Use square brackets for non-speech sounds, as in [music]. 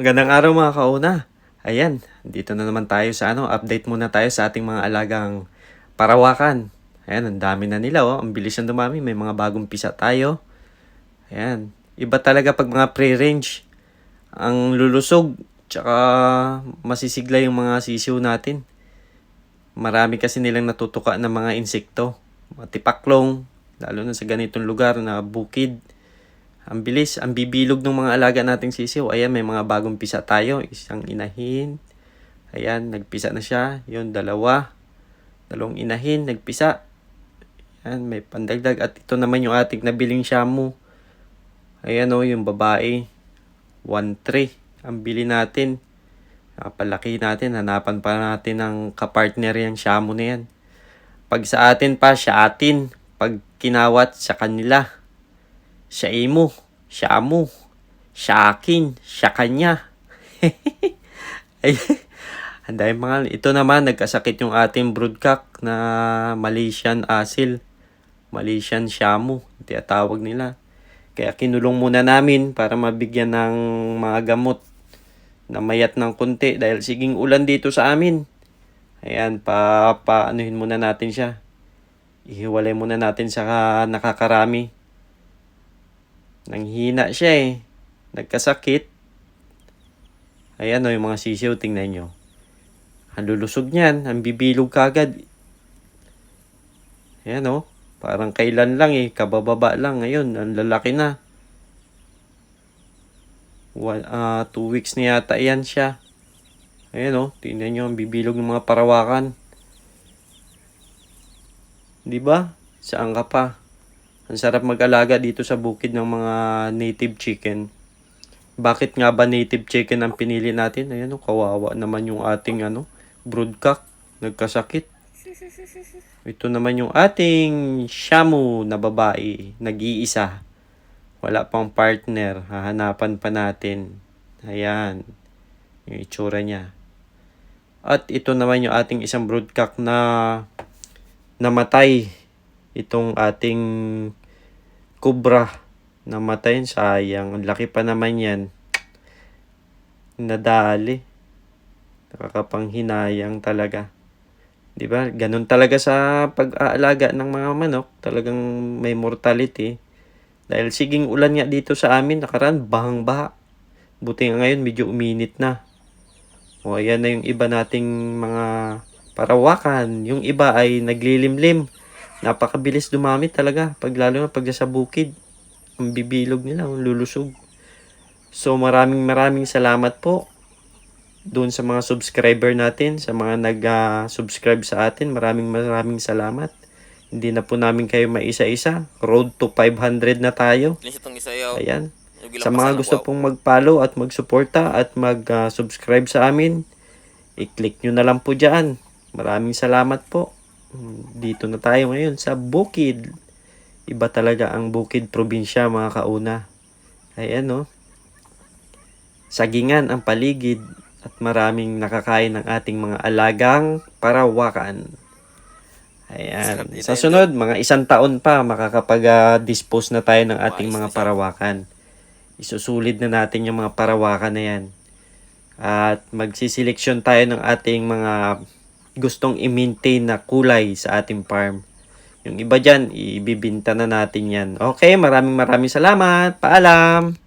Magandang araw mga kauna. Ayan, dito na naman tayo sa ano, update muna tayo sa ating mga alagang parawakan. Ayan, ang dami na nila oh. Ang bilis na dumami, may mga bagong pisa tayo. Ayan, iba talaga pag mga pre-range. Ang lulusog, tsaka masisigla yung mga sisiw natin. Marami kasi nilang natutuka ng mga insekto. Mga tipaklong, lalo na sa ganitong lugar na bukid. Ang bilis, ang bibilog ng mga alaga nating sisiw. Ayan, may mga bagong pisa tayo. Isang inahin. Ayan, nagpisa na siya. Yun, dalawa. Dalawang inahin, nagpisa. Ayan, may pandagdag. At ito naman yung ating nabiling shamu. Ayan o, yung babae. 1-3. Ang bili natin. Napalaki natin. Hanapan pa natin ng kapartner yan. Shamu na yan. Pag sa atin pa, siya atin. Pag kinawat sa kanila siya imo, siya mo, siya akin, siya kanya. [laughs] Ay, mga, ito naman, nagkasakit yung ating broodcock na Malaysian asil. Malaysian shamu, tiyatawag nila. Kaya kinulong muna namin para mabigyan ng mga gamot na mayat ng kunti dahil siging ulan dito sa amin. Ayan, pa, paanuhin muna natin siya. Ihiwalay muna natin sa nakakarami. Nanghina siya eh. Nagkasakit. Ayan o, yung mga sisiw, tingnan nyo. Ang lulusog niyan, ang bibilog kagad. Ayan o, parang kailan lang eh, kabababa lang. Ngayon, ang lalaki na. One, ah, two weeks na yata yan siya. Ayan o, tingnan nyo ang bibilog ng mga parawakan. Di ba? Saan ka pa? Ang sarap mag-alaga dito sa bukid ng mga native chicken. Bakit nga ba native chicken ang pinili natin? Ayan, oh, kawawa naman yung ating ano, broodcock. Nagkasakit. Ito naman yung ating shamu na babae. Nag-iisa. Wala pang partner. Hahanapan pa natin. Ayan. Yung itsura niya. At ito naman yung ating isang broodcock na namatay. Itong ating kubra namatay sayang. Ang laki pa naman yan. Nadali. Nakakapanghinayang talaga. Di ba? Ganun talaga sa pag-aalaga ng mga manok. Talagang may mortality. Dahil siging ulan nga dito sa amin nakaraan bahang baha buti nga ngayon medyo uminit na. O ayan na yung iba nating mga parawakan. Yung iba ay naglilimlim napakabilis dumami talaga. Pag lalo na pag sa bukid ang bibilog nila ang lulusog. So maraming maraming salamat po doon sa mga subscriber natin sa mga nag-subscribe sa atin. Maraming maraming salamat. Hindi na po namin kayo maisa-isa. Road to 500 na tayo. Ayan. Sa mga gusto pong mag-follow at mag-suporta at mag-subscribe sa amin, i-click nyo na lang po dyan. Maraming salamat po. Dito na tayo ngayon sa Bukid. Iba talaga ang Bukid probinsya mga kauna. Ayan no. Sagingan ang paligid at maraming nakakain ng ating mga alagang parawakan. Ayan. Sa sunod, mga isang taon pa makakapag-dispose na tayo ng ating mga parawakan. Isusulid na natin yung mga parawakan na yan. At magsiseleksyon tayo ng ating mga gustong i-maintain na kulay sa ating farm. Yung iba dyan, ibibinta na natin yan. Okay, maraming maraming salamat. Paalam!